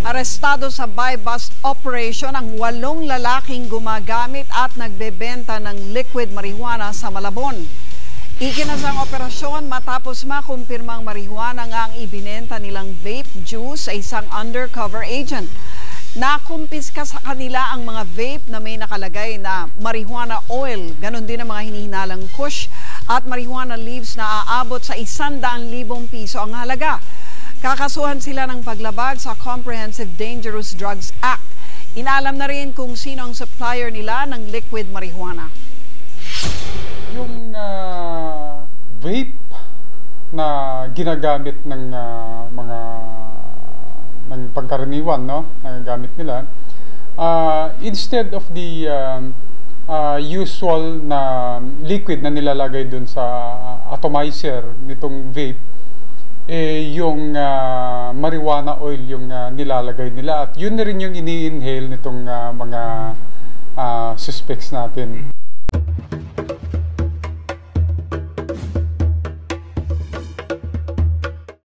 Arestado sa buy-bust operation ang walong lalaking gumagamit at nagbebenta ng liquid marijuana sa Malabon. Ikinasang operasyon matapos makumpirmang marijuana nga ang ibinenta nilang vape juice sa isang undercover agent. Nakumpiska sa kanila ang mga vape na may nakalagay na marijuana oil, ganon din ang mga hinihinalang kush at marijuana leaves na aabot sa 100,000 piso ang halaga. Kakasuhan sila ng paglabag sa Comprehensive Dangerous Drugs Act. Inalam na rin kung sino ang supplier nila ng liquid marijuana. Yung ah, vape na ginagamit ng ah, mga ng pangkaraniwan no na gamit nila ah, instead of the um, ah, usual na liquid na nilalagay dun sa atomizer nitong vape eh yung ah, marijuana oil yung ah, nilalagay nila at yun na rin yung ini-inhale nitong ah, mga ah, suspects natin.